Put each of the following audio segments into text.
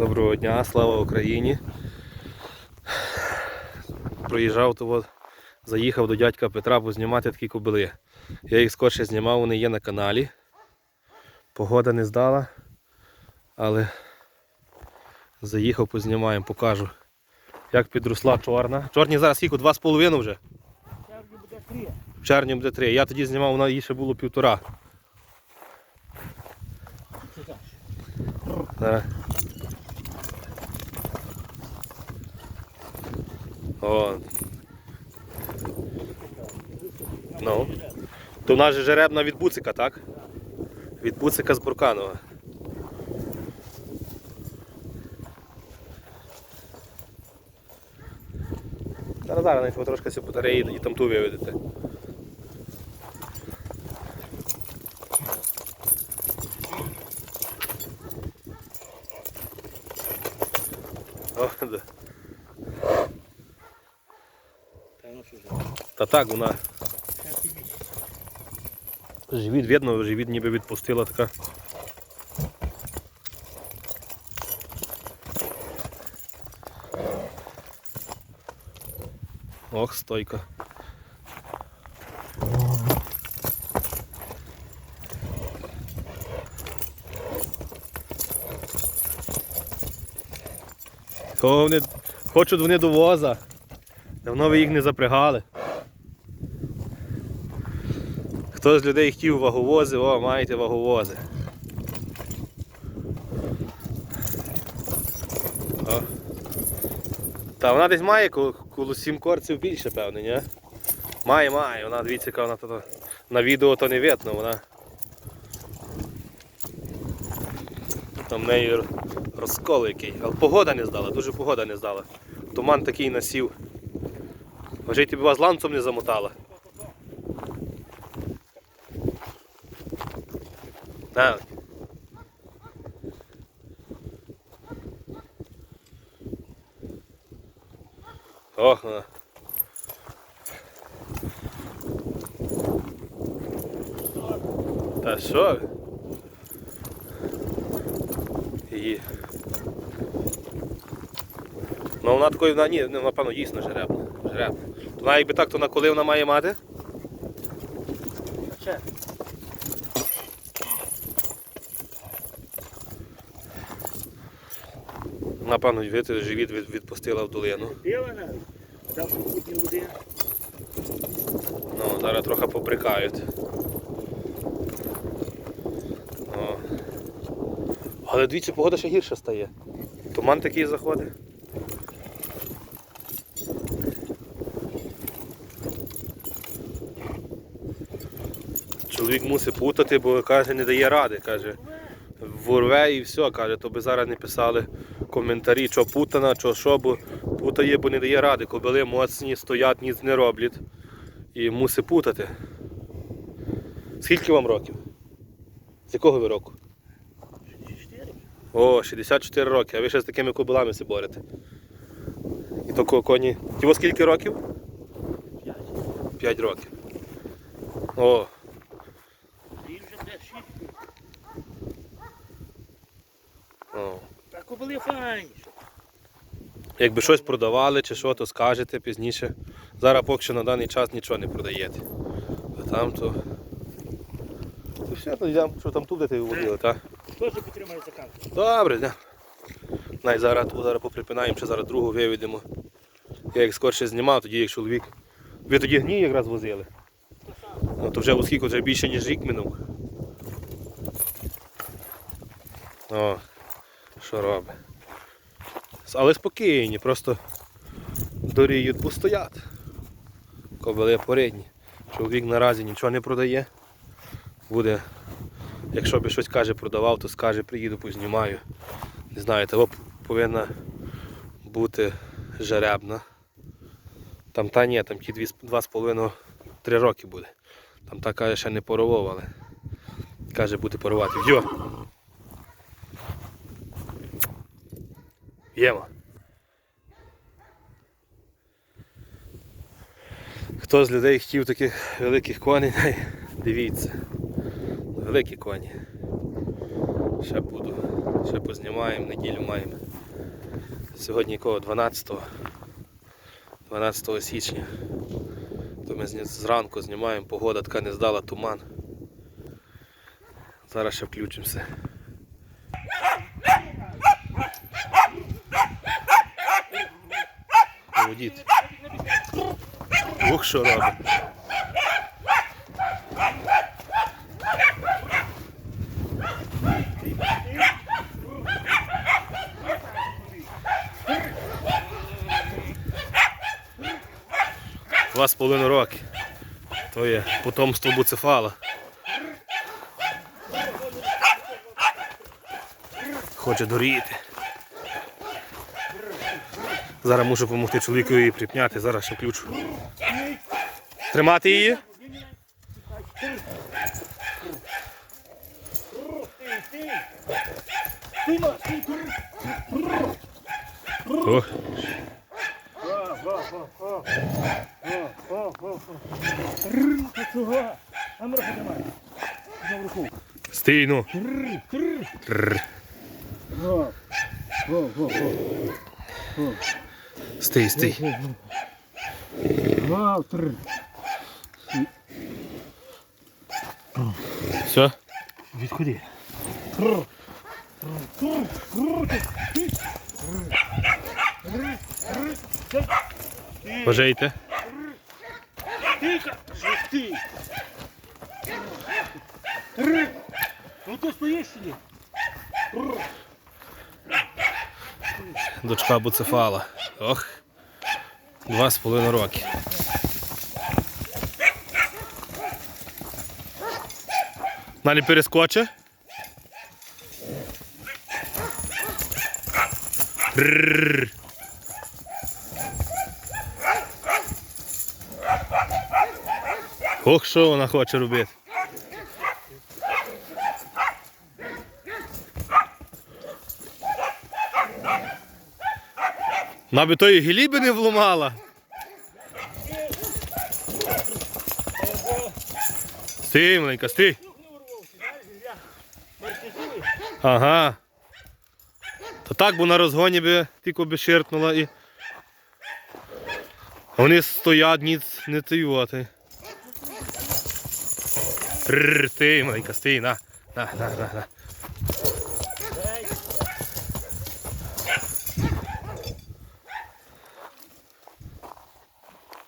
Доброго дня, слава Україні. Проїжджав то от, заїхав до дядька Петра познімати такі кобили. Я їх скорше знімав, вони є на каналі. Погода не здала, але заїхав, познімаємо, покажу. Як підросла чорна. Чорні зараз скільки? Два з половиною вже. В червні буде три. Я тоді знімав, вона їй ще було півтора. Це так. Так. О. Ну. То в нас же жеребна від буцика, так? Від буцика з Бурканова. Зараз зараз навіть ви трошки цю батареї і там ту виведете. О, да. Та ну що ж. Та так, вона живіт видно, живіт ніби відпустила така. Ох, стойка. О, вони хочуть вони до воза. Давно ви їх не запрягали. Хто з людей хотів ваговози, о, маєте ваговози. О. Та вона десь має коло, 7 корців більше, певне, ні? Має, має, вона дивіться, яка вона тут. На відео то не видно, вона. Там в неї розкол який. Але погода не здала, дуже погода не здала. Туман такий насів. Може тобі вас ланцом не замотала. Так. Ох, вона. Та що? Її. Ну вона такої, вона ні, ну, напевно, дійсно жеребна. Жеребна. Вона якби так, то на коли вона має мати? Ще. Напевно, живіт від- відпустила в долину. Ну, зараз трохи поприкають. О. Але дивіться, погода ще гірше стає. Туман такий заходить. Чоловік мусить путати, бо каже, не дає ради. Каже, ворве і все, каже, то би зараз не писали коментарі, що путана, що що, бо путає, бо не дає ради. Кобили моцні, стоять, ніц не роблять і мусить путати. Скільки вам років? З якого ви року? Чотири. О, 64 роки, а ви ще з такими кобилами се борете. І то коні. Його скільки років? П'ять. 5 років. О, Він вже де шість. о. А. Якби щось продавали чи що, то скажете пізніше. Зараз поки що на даний час нічого не продаєте. А там то. То все, то йдемо, що там тут де ти водили, так? Теж підтримає заказ. Добре, да. Най зараз ту зараз поприпинаємо, ще зараз другу виведемо. Я їх скорше знімав, тоді як чоловік. Ви тоді гній якраз возили. Ну то вже оскільки вже більше ніж рік минув. О, що робить. Але спокійні, просто доріють постоять. Кобили порідні. Чоловік наразі нічого не продає. Буде Якщо би щось каже, продавав, то скаже, приїду, познімаю. Не знаю, того повинна бути жеребна. Там та ні, там ті дві з- два з половиною три роки буде. Там та каже, ще не поровов, але каже, буде порувати. Йо! Єма. Хто з людей хотів таких великих коней, дивіться. Великі коні. Ще буду. Ще познімаємо, неділю маємо. Сьогодні якого 12 12 січня. То ми зранку знімаємо, погода така не здала туман. Зараз ще включимося. Ух, що робить. Два з половиною роки. То є потомство буцефала. Хоче доріти. Зараз мушу допомогти чоловікові її припняти, зараз ще включу. Тримати її? О. Стій, ну. Тррр. Во. Стій, стій. Во, тр. Все? Відходи. Бажаєте? Тихо, ти. Ну ти стоїш чи ні? Дочка буцефала. Ох. Два з половиною роки. Налі перескоче. Ох, що вона хоче робити. Вона би тої гіліби не вломала. Стій, маленька, стій. Ага. То так, бо на розгоні би тільки би ширкнула і. Вони стоять, ніц не. Рррр, стій, маленька, стій, на, на, на, на, на.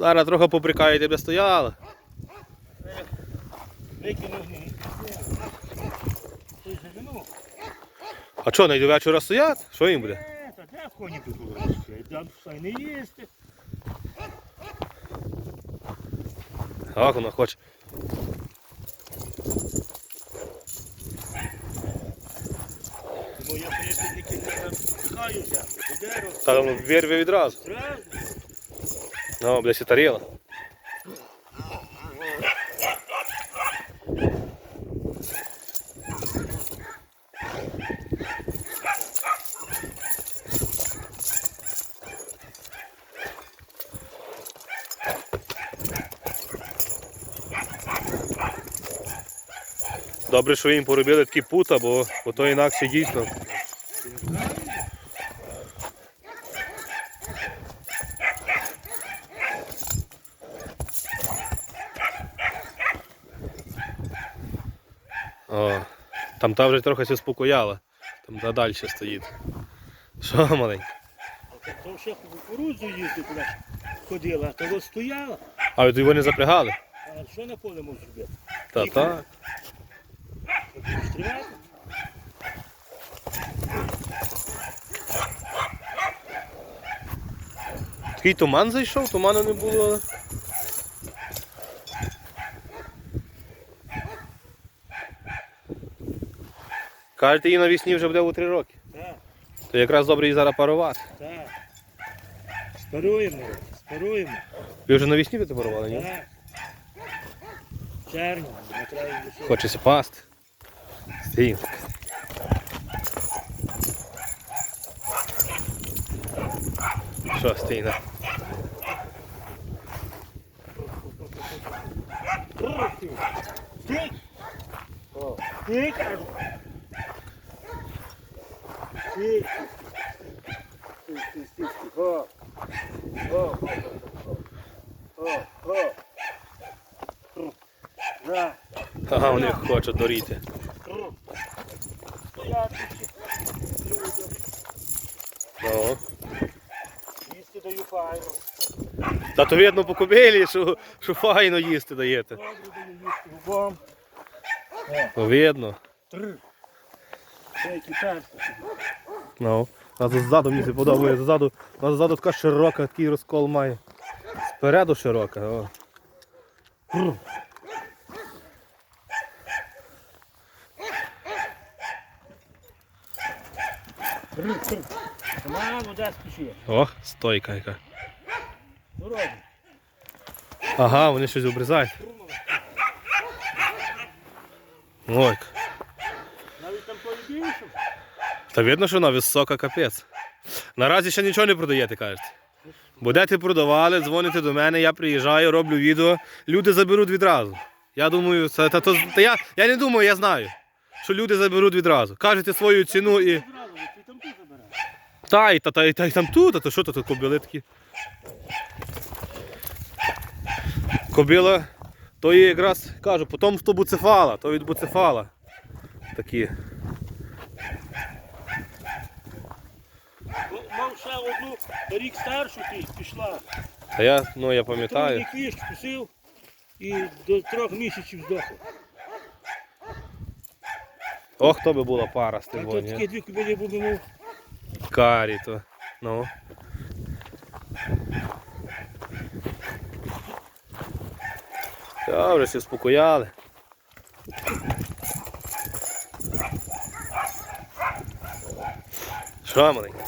Зараз трохи поприкаю, тебе стояла. А що, найду вечора стоять? Що їм буде? Та коні тут? Там все не їсти. Так, вона хоче. Тому я приятельники не пихаю землю. До. Та воно вирве відразу. Ну, блядь, і таріла. Добре, що їм поробили такі пута, бо, бо то інакше дійсно. Там та вже трохи се спокояла. Там та далі стоїть. Що маленька? То ще кукурудзу куди ходила, а того стояла. А ви його не запрягали? А що на поле можеш робити? Та так. Такий туман зайшов, туману не було. Кажете, її навісні вже буде у три роки. Так, То якраз добре її зараз парувати. так. Спаруємо, спаруємо. Ви вже навісні ви парували, ні? Так. Черно, треба їм. Хочеться пасти. Стій. Що, стій, на. О, ти кажу. Ти! стій, стій, стій, стій. О. О, о, о, о. Кру. На. Ага, вони хочуть доріти. Кру. Стояти. Ну. Їсти даю файно. Та то видно по кобилі, що, що файно їсти даєте. Добре. Ну, видно. Ну. А ззаду мені це подобається. Ззаду, а ззаду така широка, такий розкол має. Спереду широка. О. Ох, стойка яка. Ага, вони щось обрізають. Ой. Навіть там полюбивши. Та видно, що вона висока капець. Наразі ще нічого не продаєте, кажете. Будете продавали, дзвоните до мене, я приїжджаю, роблю відео, люди заберуть відразу. Я думаю, це та, то, та я, я не думаю, я знаю, що люди заберуть відразу. Кажете свою ціну і. Зразу, ти там тут забираєш. Та, і, та, та, і, та, і там тут, а то що тут кобили такі? Кобила, то є якраз, кажу, потомство буцефала, то від буцефала. Такі. Мав ще одну рік старшу ти пішла. Та я, ну я пам'ятаю. кліщ кусив і до трьох місяців здохла. Ох, то би була пара з А тим то воні. такі дві кобилі будемо. Карі то. Ну. Добре, всі спокояли. Що, маленький?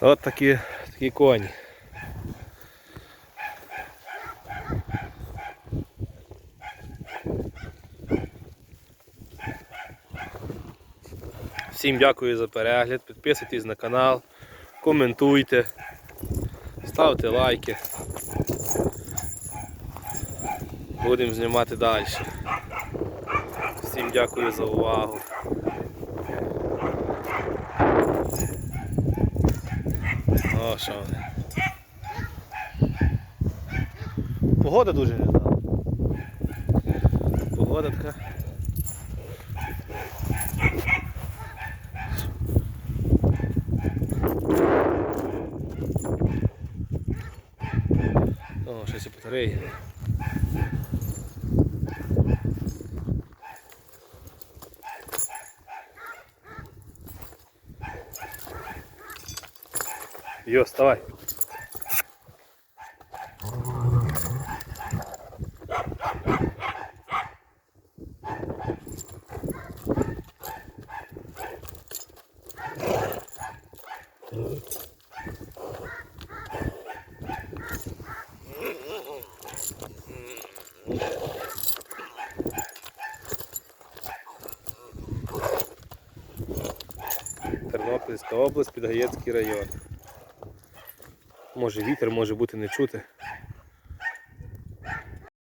От такі, такі коні. Всім дякую за перегляд. Підписуйтесь на канал, коментуйте, ставте лайки. Будемо знімати далі. Всім дякую за увагу. О, що. Погода дуже не. Погода така. О, щось і батареї. Йо, вставай. Тернопільська область, Підгаєцький район. Може вітер, може бути не чути.